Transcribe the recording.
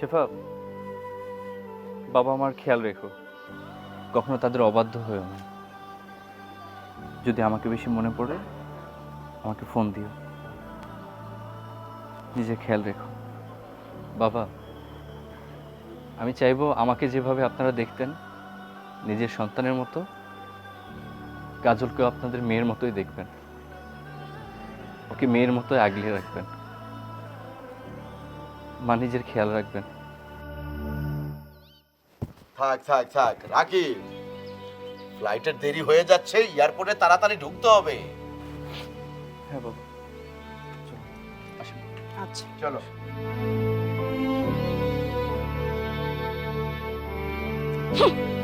শেফা, বাবা আমার খেয়াল রেখো। কখনো তাদের অবাধ্য হয়েও না। যদি আমাকে বেশি মনে পড়ে, আমাকে ফোন দিও। নিজের খেয়াল রেখো। বাবা, আমি চাইব আমাকে যেভাবে আপনারা দেখতেন, নিজের সন্তানের মতো, কাজলকেও আপনাদের মেয়ের মতোই দেখবেন। ওকে মেয়ের মতোই আগলে রাখবেন। মা নিজের খেয়াল রাখবেন। থাক থাক থাক রাখি ফ্লাইটের দেরি হয়ে যাচ্ছে এয়ারপোর্টে তাড়াতাড়ি ঢুকতে হবে। হ্যাঁ বাবা। চলো আচ্ছা। চলো। হুঁ,